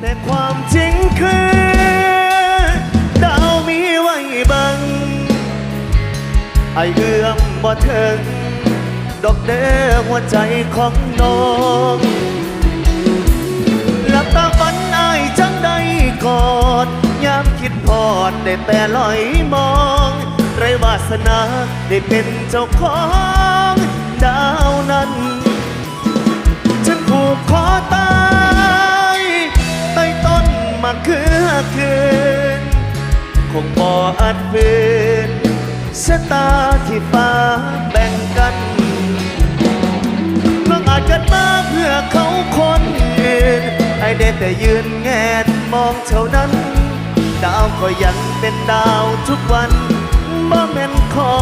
แต่ความจริงคือดาวมีไว้บัง ไอเอื้อมบ่ถึง ดอกเด้อหัวใจของน้องหลับตาฝันอายจังได้กอดยามคิดพอดได้แต่ลอยมองไรวาสนาได้เป็นเจ้าของดาวนั้น ฝืนชะตาที่ฟ้าแบ่งกันน้องอาจกันมาเพื่อเขาคนอื่นไอเด้แต่ยืนแงนมองเท่านั้น ดาวก็ยังเป็นดาวทุกวันบ่แม่นขอ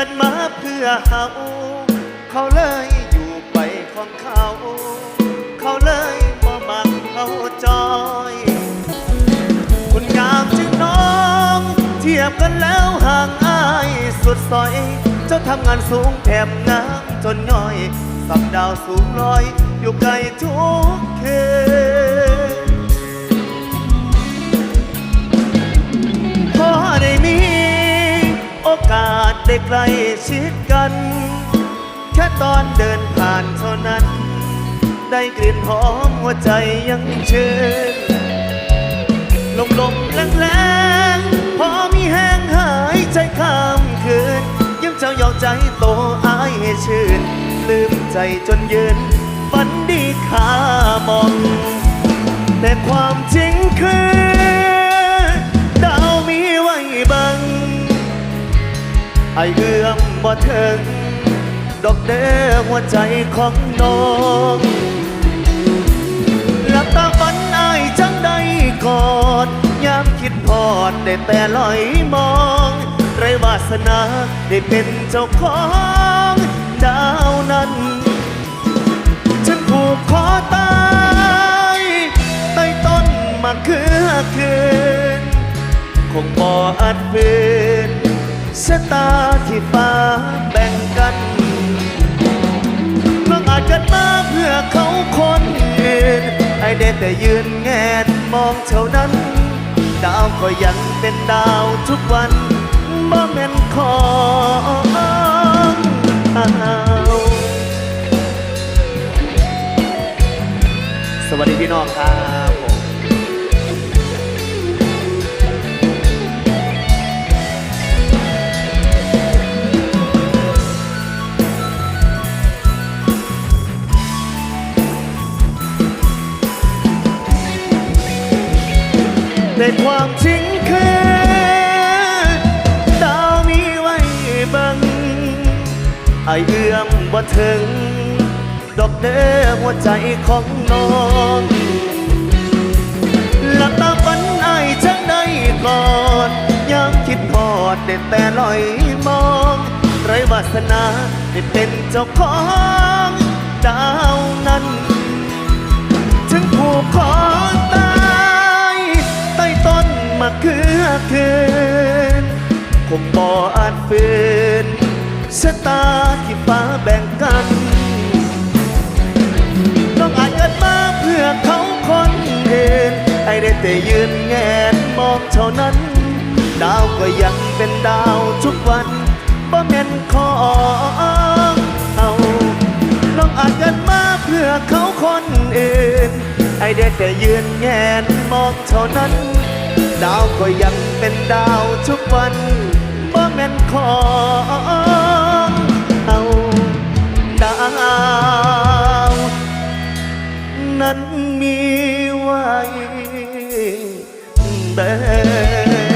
กิดมาเพื่อเฮาเขาเลยอยู่ไปของเขา เขาเลยบ่มักเขาจอย คุณงามจึงน้อง เทียบกันแล้วห่างอายสุดซอย เจ้าทำงานสูงแถมน้ำจนย่อยสับดาวสูงลอย อยู่ไกลทุกคืนพอได้มีโอกาส ได้ใกล้ชิดกัน แค่ตอนเดินผ่านเท่านั้น ได้กลิ่นหอมหัวใจยังชื่นลมลมแรงแรงพอมีแห้งหายใจข้ามคืนยังเจ้ายอกใจโตอายให้ชื่น ลืมใจจนยืนฝันดีขามอง ไอเอื้อมบ่ถึงดอกเด้อหัวใจของน้องหลับตาฝันอายจังได้กอดยามคิดพอดได้แต่ลอยมองไรวาสนาได้เป็นเจ้าของดาวนั้น ฉันผูกคอตายใต้ต้นมะเขือคืน คงบ่อาจฝืน ชะตาที่ฟ้าแบ่งกันน้องอาจเกิดมาเพื่อเขาคนอื่นไอเด้แต่ยืนแงนมองเท่านั้น ดาวก็ยังเป็นดาวทุกวันบ่แม่นคอ แต่ความจริงคือดาวมีไว้บังไอเอื้อมบ่ถึง ดอกเด้อหัวใจของน้องหลับตาฝันไอจังได้กอดยังคิดพอดได้แต่ลอยมอง ไรวาสนาได้เป็นเจ้าของดาว คงบ่อาจฝืนชะตาที่ฟ้าแบ่งกันน้องอาจเกิดมาเพื่อเขาคนอื่นไอ้ได้แต่ยืนแงนมองเท่านั้น ดาวก็ยังเป็นดาวทุกวันบ่แม่นของเอาน้องอาจเกิดมาเพื่อเขาคนอื่น ไอ้ได้แต่ยืนแงนมองเท่านั้น ดาวก็ยังเป็นดาวทุกวัน แม่นของเอาดาวนั้นมีไว้เด้